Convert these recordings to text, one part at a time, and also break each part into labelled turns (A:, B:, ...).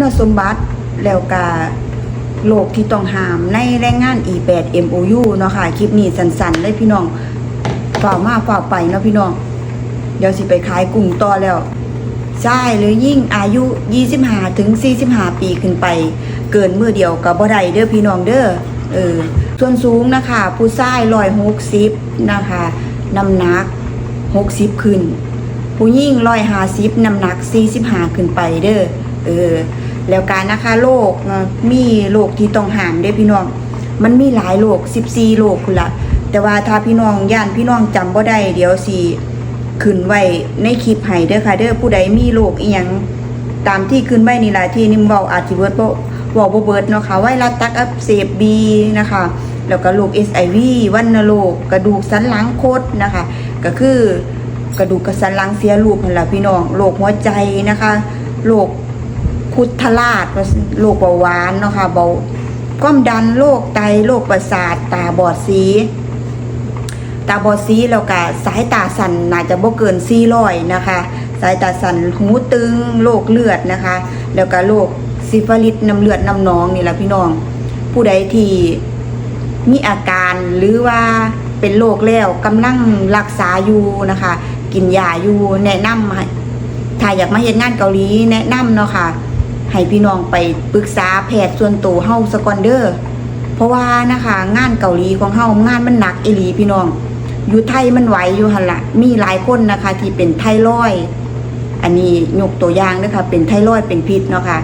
A: คุณสมบัติแล้วก็โลกที่ต้องห้ามในแรงงาน E8 MOU เนาะค่ะ คลิปนี้สั้นๆเลยพี่น้องฝ่าวมาฝ่าวไปเนาะพี่น้อง เดี๋ยวสิไปขายกลุ่มต่อแล้วใชายหรือยิ่งอายุ 25ถึง45 ปีขึ้นไป เกินมือเดียวกับบ่ได้เด้อพี่น้องเด้อเออส่วนสูงนะคะ ผู้ชาย160นะคะน้ำหนัก60ขึ้น ผู้หญิง150น้ำหนัก45ขึ้นไปเด้อเออ แล้วการนะคะโรคมีโรคที่ต้องห้ามเด้พี่น้อง มันมีหลายโรค14โรคคุณละแต่ว่าถ้าพี่น้องย่านพี่น้องจำบ่ได้เดี๋ยวสิขึ้นไว้ในคลิปให้เด้อค่ะเด้อผู้ใดมีโรคอีหยังตามที่ขึ้นไว้นี่ล่ะที่นิมเว้าอาจสิเบิดบ่เว้าบ่เบิดเนาะค่ะไวรัสตักอักเสบบีนะคะแล้วก็โรค SIV วัณโรคกระดูกสันหลังคดนะคะ ก็คือกระดูกกับสันหลังเสียรูปนั่นล่ะพี่น้องโรคหัวใจนะคะโรค คุทะลาดโรคเบาหวานเนาะค่ะเบาความดันโรคไตโรคประสาทตาบอดสีตาบอดสีแล้วก็สายตาสั่นน่าจะบ่เกิน400นะคะ สายตาสั่นหูตึงโรคเลือดนะคะ แล้วก็โรคซิฟิลิสน้ำเลือดน้ำหนองนี่แหละพี่น้อง ผู้ใดที่มีอาการหรือว่าเป็นโรคแล้วกำลังรักษาอยู่นะคะ กินยาอยู่แนะนำถ้าอยากมาเฮ็ดงานเกาหลีแนะนำเนาะค่ะ ให้พี่น้องไปปรึกษาแพทย์ส่วนตัวเฮาสกอนเดอร์เพราะว่านะคะงานเกาหลีของเฮางานมันหนักอีหลีพี่น้อง อยู่ไทยมันไหวอยู่หันละมีหลายคนนะคะ ที่เป็นไทรอยอันนี้ยกตัวอย่างเด้อค่ะเป็นไทรอยเป็นพิษเนาะค่ะ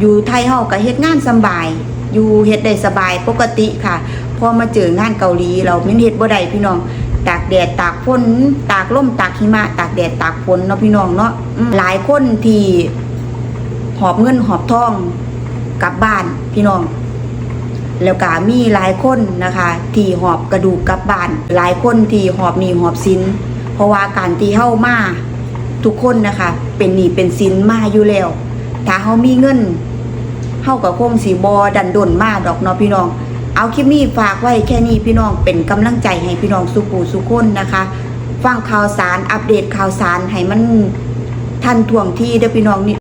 A: อยู่ไทยเฮาก็เฮ็ดงานสบาย อยู่เฮ็ดได้สบายปกติค่ะพอมาเจองานเกาหลีเราไม่เฮ็ดบ่ได้พี่น้องตากแดดตากฝนตากลมตากหิมะ ตากแดดตากฝนเนาะพี่น้องเนาะหลายคนที่ หอบเงินหอบทองกลับบ้านพี่น้อง แล้วก็มีหลายคนนะคะ ที่หอบกระดูกกลับบ้าน หลายคนที่หอบหนีหอบสิน เพราะว่าการที่เฮามาทุกคนนะคะ เป็นหนีเป็นสินมาอยู่แล้ว ถ้าเฮามีเงินเฮาก็คงสิบ่ดันดนมาดอกเนาะพี่น้อง เอาคลิปนี้ฝากไว้แค่นี้พี่น้องเป็นกำลังใจให้พี่น้องสุปูสุคนนะคะฟังข่าวสารอัปเดตข่าวสารให้มันทันท่วงที่เด้อพี่น้องนี่